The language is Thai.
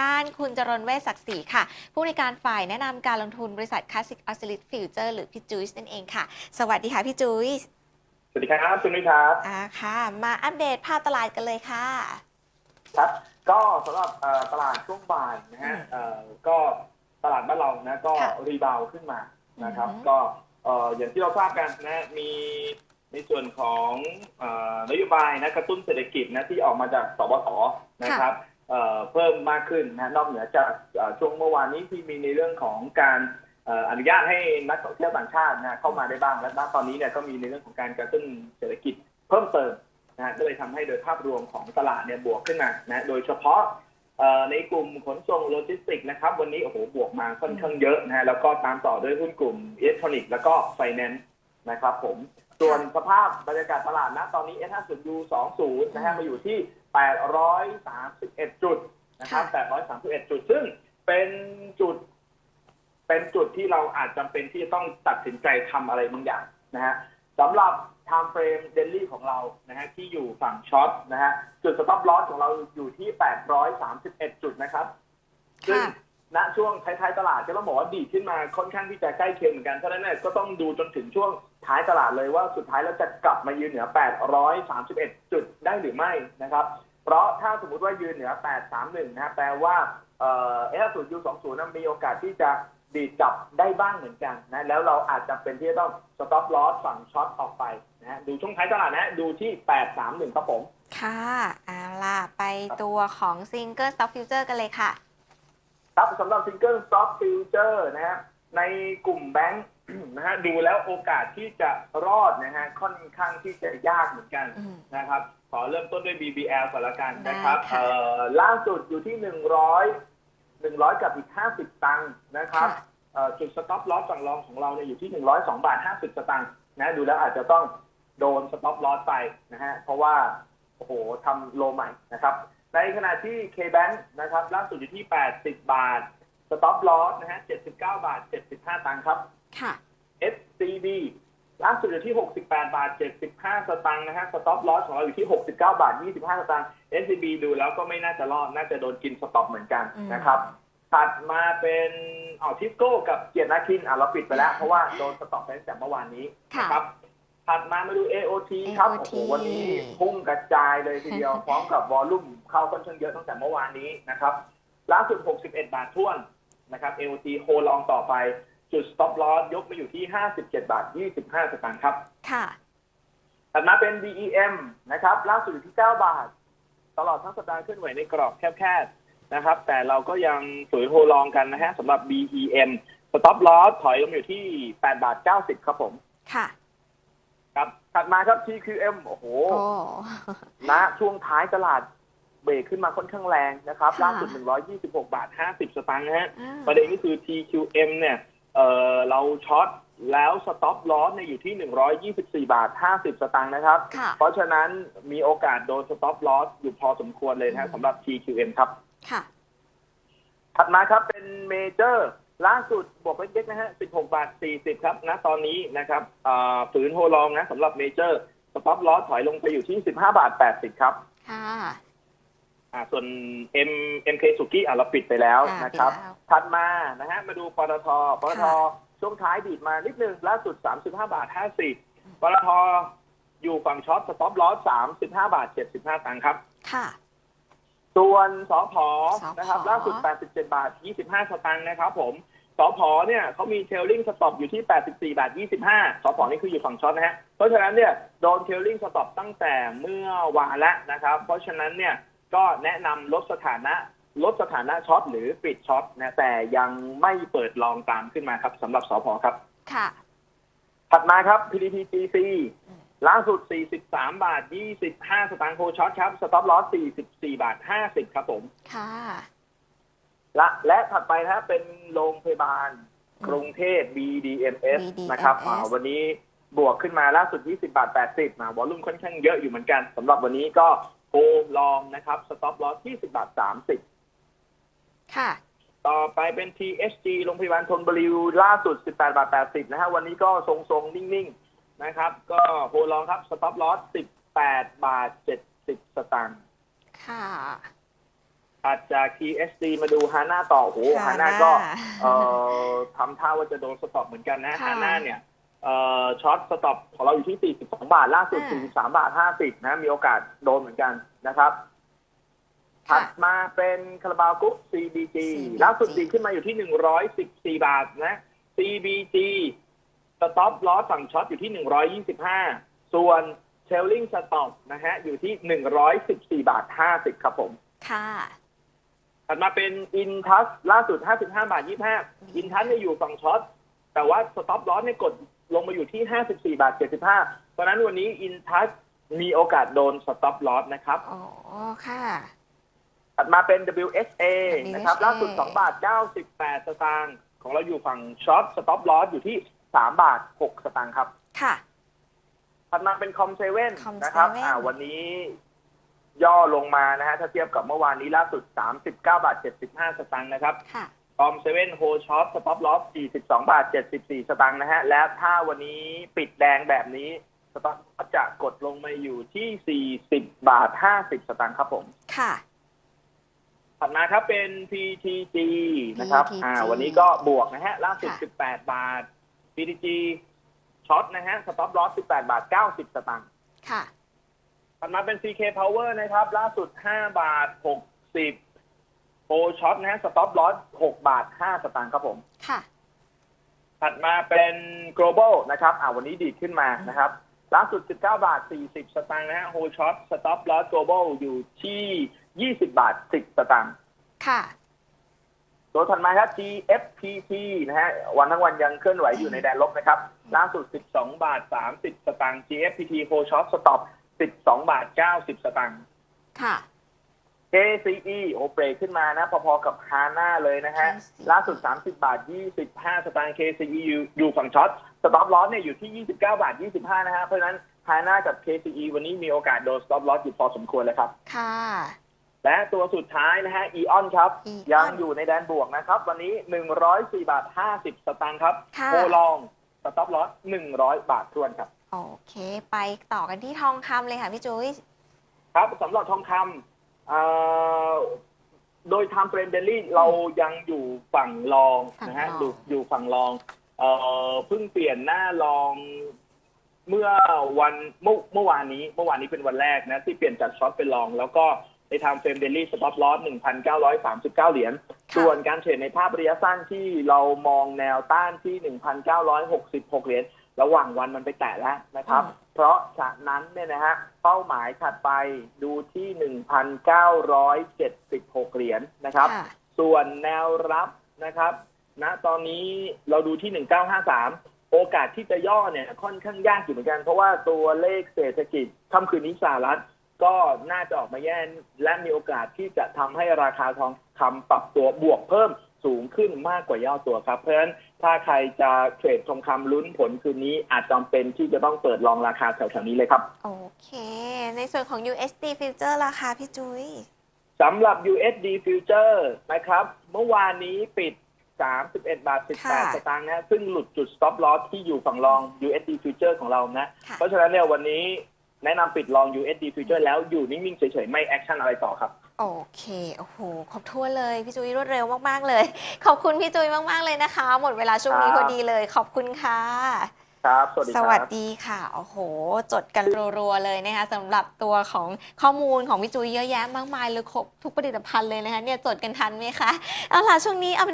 ด้านคุณจรนเวชศักดิ์ศรีค่ะ ผู้ในวยการฝ่ายแนะนำการลงทุนบริษัท Classic o s c i l i t Future หรือพี่จุ้ยนั่นเองค่ะ สวัสดีค่ะพี่จุ้ยสวัสดีครับคุณนุ้ยครับอ่าค่ะ มาอัปเดตภาพตลาดกันเลยค่ะ ครับก็สำหรับเอ่อตลาดช่วงบ่ายนะฮะอืมเอ่อก็ตลาดบ้านเรานะก็ค่ะรีบาวด์ขึ้นมานะครับอือฮึก็เอ่ออย่างที่เราทราบกันนะมีในส่วนของเอ่อนโยบายนะกระตุ้นเศรษฐกิจนะที่ออกมาจากสบสนะครับ เพิ่มมากขึ้นนะนอกเหนือจากช่วงเมื่อวานนี้ที่มีในเรื่องของการอนุญาตให้นักท่องเที่ยวต่างชาตินะเข้ามาได้บ้างและตอนนี้เนี่ยก็มีในเรื่องของการกระตุ้นเศรษฐกิจเพิ่มเติมนะฮะก็เลยทำให้โดยภาพรวมของตลาดเนี่ยบวกขึ้นมานะโดยเฉพาะในกลุ่มขนส่งโลจิสติกส์นะครับ วันนี้โอ้โหบวกมาค่อนข้างเยอะนะฮะแล้วก็ตามต่อด้วยหุ้นกลุ่มอิเล็กทรอนิกส์แล้วก็ไฟแนนซ์นะครับผม ส่วนสภาพบรรยากาศตลาดนะตอนนี้ S50U 20 นะฮะมาอยู่ที่ 831 จุดนะครับ 831 จุด ซึ่งเป็นจุด เป็นจุดที่เราอาจจำเป็นที่จะต้องตัดสินใจทำอะไรบางอย่างนะฮะสำหรับ time frame daily ของเรานะฮะที่อยู่ฝั่งช็อตนะฮะจุด stop loss ของเราอยู่ที่ 831 จุดนะครับ ซึ่งค่ะณช่วงท้ายๆตลาดก็ต้องบอกว่าดีดขึ้นมาค่อนข้างที่จะใกล้เคียงเหมือนกันเพราะฉะนั้นเนี่ยก็ต้องดูจนถึงช่วง ท้ายตลาดเลยว่าสุดท้ายเราจะกลับมายืนเหนือ 831 จุดได้หรือไม่นะครับ เพราะถ้าสมมุติว่ายืนเหนือ 831 นะฮะแปลว่าเอ่อ S0U20 นั้นมีโอกาสที่จะดีดกลับได้บ้างเหมือนกันนะแล้วเราอาจจะเป็นที่จะต้อง stop loss ฝั่งช็อตออกไปนะฮะดูช่วงท้ายตลาดนะฮะดูที่ 831 ครับผม ค่ะเอาล่ะ ไปตัวของ Single Stock Future กันเลยค่ะ ครับสำหรับ Single Stock Future นะฮะในกลุ่มแบงค์ นะฮะดูแล้วโอกาสที่จะรอดนะฮะค่อนข้างที่จะยากเหมือนกันอืมนะครับ ขอเริ่มต้นด้วย BBL ก่อนละกันนะครับได้ค่ะเอ่อล่าสุดอยู่ที่100 100กับอีก50ตังค์นะครับค่ะเอ่อจุด stop loss ฝั่งรองของเราเนี่ยอยู่ที่102บาท50สตางค์นะดูแล้วอาจจะต้องโดน stop loss ไปนะฮะเพราะว่าโอ้โหทำโลใหม่นะครับ ในขณะที่ KBank นะครับ ล่าสุดอยู่ที่ 80 บาท stop loss นะฮะ 79 บาท 75 ตังค์ครับ ค่ะ SCB ล่าสุดอยู่ที่ 68 บาท 75 สตางค์นะฮะ stop loss ของเราอยู่ที่ 69 บาท 25 สตางค์ SCB ดูแล้วก็ไม่น่าจะรอด น่าจะโดนกินสต็อปเหมือนกันอืมนะครับถัดมาเป็นเอาทิสโก้กับเกียรตินาคินอะเราปิดไปแล้ว เพราะว่าโดนสต็อปไปตั้งแต่เมื่อวานนี้ค่ะนะครับถัดมามาดู AOT ครับ AOT โอ้โหวันนี้พุ่งกระจายเลยทีเดียว พร้อมกับวอลลุ่มเข้าค่อนข้างเยอะตั้งแต่เมื่อวานนี้นะครับล่าสุด 61 บาทท่วนนะครับ AOT โฮลองต่อไป จุด stop loss ยกมาอยู่ที่ 57 บาท 25 สตางค์ครับ ค่ะ ถัดมาเป็น BEM นะครับ ล่าสุดอยู่ที่ 9 บาท ตลอดทั้งสัปดาห์เคลื่อนไหวในกรอบแคบๆ นะครับ แต่เราก็ยังสวยโฮลองกันนะฮะสำหรับ BEM stop loss ถอยลงมาอยู่ที่ 8 บาท 90 ครับผม ค่ะ ครับถัดมาครับ TQM โอ้โหโอ้ณช่วงท้ายตลาดเบรกขึ้นมาค่อนข้างแรงนะครับค่ะล่าสุด 126 บาท 50 สตางค์นะฮะอ่าประเด็นก็คือ TQM เนี่ย เออเราช็อตแล้วสต็อปลอสเนี่ยอยู่ที่ 124 บาท 50 สตางค์นะครับ ค่ะเพราะฉะนั้นมีโอกาสโดนสต็อปลอสอยู่พอสมควรเลยนะฮะสำหรับ TQM ครับ ค่ะ ถัดมาครับเป็นเมเจอร์ล่าสุดบวกเล็กๆนะฮะ 16 บาท 40 ครับณตอนนี้นะครับอ่าฝืนโฮลองนะสำหรับเมเจอร์สต็อปลอสถอยลงไปอยู่ที่ 15 บาท 80 ครับ ค่ะ อ่าส่วน M MK สุกี้อะเราปิดไปแล้วอ่านะครับ ปิดแล้ว ถัดมานะฮะมาดูปตทปตทค่ะช่วงท้ายดีดมานิดนึงล่าสุด 35 บาท 50ปตทอยู่ฝั่งช็อตสต็อปลอส35 บาท 75 ตังค์ครับ ค่ะ ส่วนสอพอสผ นะครับ ล่าสุด 87 บาท 25 สตางค์นะครับผมสอพอเนี่ยเขามีเทลลิงสต็อปอยู่ที่ 84 บาท 25สอพอนี่คืออยู่ฝั่งช็อตนะฮะเพราะฉะนั้นเนี่ยโดนเทลลิงสต็อปตั้งแต่เมื่อวานแล้วนะครับ เพราะฉะนั้นเนี่ย ก็แนะนำลดสถานะลดสถานะช็อตหรือปิดช็อตนะแต่ยังไม่เปิดลองตามขึ้นมาครับสำหรับสอพอครับ ค่ะ ถัดมาครับ PTTGC อืมล่าสุด 43 บาท 25 สตางค์โคช็อตครับ สต็อปลอส44 บาท 50 ครับผม ค่ะ และและถัดไปนะครับเป็นโรงพยาบาลอืมกรุงเทพ BDMS BDMS นะครับอ่าวันนี้บวกขึ้นมาล่าสุด 20 บาท 80มาวอลลุ่มค่อนข้างเยอะอยู่เหมือนกันสำหรับวันนี้ก็ โฮลองนะครับสต็อปลอส20บาท30 ค่ะ ต่อไปเป็น TSG โรงพยาบาลทนบุรีล่าสุด 18บาท80 นะฮะ วันนี้ก็ทรงๆ นิ่ง ๆ นะครับ ก็โฮลองครับสต็อปลอส18 บาท 70 สตางค์ค่ะถัถัดจาก TSD มาดูฮาน่าต่อโอ้โหฮาน่าก็เอ่อทำท่าว่าจะโดนสต็อปเหมือนกันนะค่ะฮาน่าเนี่ยเอ่อ ช็อตสต็อปของเราอยู่ที่ 42 บาท ล่าสุดอ่า43 บาท 50 นะ มีโอกาสโดนเหมือนกันนะครับค่ะถัดมาเป็นคาราบาวกรุ๊ป CBG CBG ล่าสุดดีขึ้นมาอยู่ที่ 114 บาทนะ CBG สต็อปลอสฝั่งช็อตอยู่ที่ 125 ส่วนเชลลิงสต็อปนะฮะ อยู่ที่ 114 บาท 50 ครับผม ค่ะถัดมาเป็นอินทัสล่าสุด 55 บาท 25 อินทัสเนี่ยอยู่ฝั่งช็อต แต่ว่าสต็อปลอสเนี่ยกด ลงมาอยู่ที่ 54 บาท 75 เพราะฉะนั้นวันนี้อินทัสมีโอกาสโดนสต็อปลอสนะครับ อ๋อ ค่ะ ถัดมาเป็น WSA นะครับ WSA ล่าสุด 2 บาท 98 สตางค์ของเราอยู่ฝั่งช็อตสต็อปลอสอยู่ที่ 3 บาท 6 สตางค์ครับ ค่ะ ถัดมาเป็นคอมเซเว่น Com7 นะครับ อ่า วันนี้ย่อลงมานะฮะ ถ้าเทียบกับเมื่อวานนี้ล่าสุด 39 บาท 75 สตางค์นะครับ ค่ะ คอมเซเว่นโฮช็อตสต็อปลอส42 บาท 74 สตางค์นะฮะ และถ้าวันนี้ปิดแดงแบบนี้สต็อปจะกดลงมาอยู่ที่ 40 บาท 50 สตางค์ครับผม ค่ะ ถัดมาครับเป็น PTG นะครับ PTG อ่า วันนี้ก็บวกนะฮะ ล่าสุด ค่ะ 18 บาท PTG ช็อตนะฮะสต็อปลอส18 บาท 90 สตางค์ ค่ะ ถัดมาเป็น CK Power นะครับ ล่าสุด 5 บาท 60 โฮช็อตนะฮะสต็อปลอส6บาท5สตางค์ครับผม ค่ะ ถัดมาเป็น global นะครับ อ่าวันนี้ดีดขึ้นมานะครับล่าสุด 19 บาท 40 สตางค์นะฮะโฮช็อตสต็อปลอส global อยู่ที่ 20 บาท 10 สตางค์ ค่ะ ตัวถัดมาครับ GFPT นะฮะ วันทั้งวันยังเคลื่อนไหวอยู่ในแดนลบนะครับ ล่าสุด 12 บาท 30 สตางค์ GFPT โฮช็อตสต็อป 12 บาท 90 สตางค์ ค่ะ KCE โอเบรกขึ้นมานะ พอๆกับฮาน่าเลยนะฮะ KCE ล่าสุด 30 บาท 25 สตางค์ KCE อยู่อยู่ฝั่งช็อตสต็อปลอสเนี่ยอยู่ที่ 29 บาท 25 นะฮะ เพราะฉะนั้นฮาน่ากับ KCE วันนี้มีโอกาสโดนสต็อปลอสอยู่พอสมควรเลยครับ ค่ะ และตัวสุดท้ายนะฮะ EON ครับ Aeon ยังอยู่ในแดนบวกนะครับ วันนี้ 104 บาท 50 สตางค์ครับค่ะโฮลองสต็อปลอส100 บาททวนครับ โอเค ไปต่อกันที่ทองคำเลยค่ะพี่จุ้ย ครับสำหรับทองคำเอ่อ โดย time frame daily เรายังอยู่ฝั่งรองนะฮะฝั่งรองอยู่อยู่ฝั่งรองเอ่อเพิ่งเปลี่ยนหน้ารองเมื่อวันเมื่อเมื่อวานนี้ เมื่อวานนี้เป็นวันแรกนะ ที่เปลี่ยนจากช็อตเป็นรอง แล้วก็ใน time frame daily stop loss 1,939เหรียญค่ะส่วนการเทรดในภาพระยะสั้นที่เรามองแนวต้านที่1,966เหรียญ ระหว่างวันมันไปแตะแล้วนะครับอืมเพราะฉะนั้นเนี่ยนะฮะเป้าหมายถัดไปดูที่1,976เหรียญนะครับค่ะส่วนแนวรับนะครับณตอนนี้เราดูที่1953โอกาสที่จะย่อเนี่ยค่อนข้างยากอยู่เหมือนกัน เพราะว่าตัวเลขเศรษฐกิจค่ำคืนนี้สหรัฐก็น่าจะออกมาแย่และมีโอกาสที่จะทำให้ราคาทองคำปรับตัวบวกเพิ่ม สูงขึ้นมากกว่าย่อตัวครับ เพราะฉะนั้นถ้าใครจะเทรดทองคำลุ้นผลคืนนี้อาจจำเป็นที่จะต้องเปิดลองราคาแถวๆนี้เลยครับ โอเค ในส่วนของ USD Future ราคาพี่จุ้ยสำหรับ USD Future นะครับ เมื่อวานนี้ปิด 31 บาทค่ะ18 สตางค์นะ ซึ่งหลุดจุด stop loss ที่อยู่ฝั่งรอง USD Future ของเรานะค่ะเพราะฉะนั้นเนี่ยวันนี้แนะนำปิดลอง USD Future แล้วอยู่นิ่งๆเฉยๆ ไม่แอคชั่นอะไรต่อครับ โอเค โอ้โห ครบถ้วนเลย พี่จุ้ยรวดเร็วมากๆเลย ขอบคุณพี่จุ้ยมากๆเลยนะคะ หมดเวลาช่วงนี้คพรับอดีเลย ขอบคุณค่ะ ครับ สวัสดีสควัรัสบดีค่ะ โอ้โห จดกันรัวๆเลยนะคะสำหรับตัวของข้อมูลของพี่จุ้ยเยอะแยะมากมายเลยครบทุกผลิตภัณฑ์เลยนะคะ เนี่ยจดกันทันไหมคะ เอาล่ะช่วงนี้เอา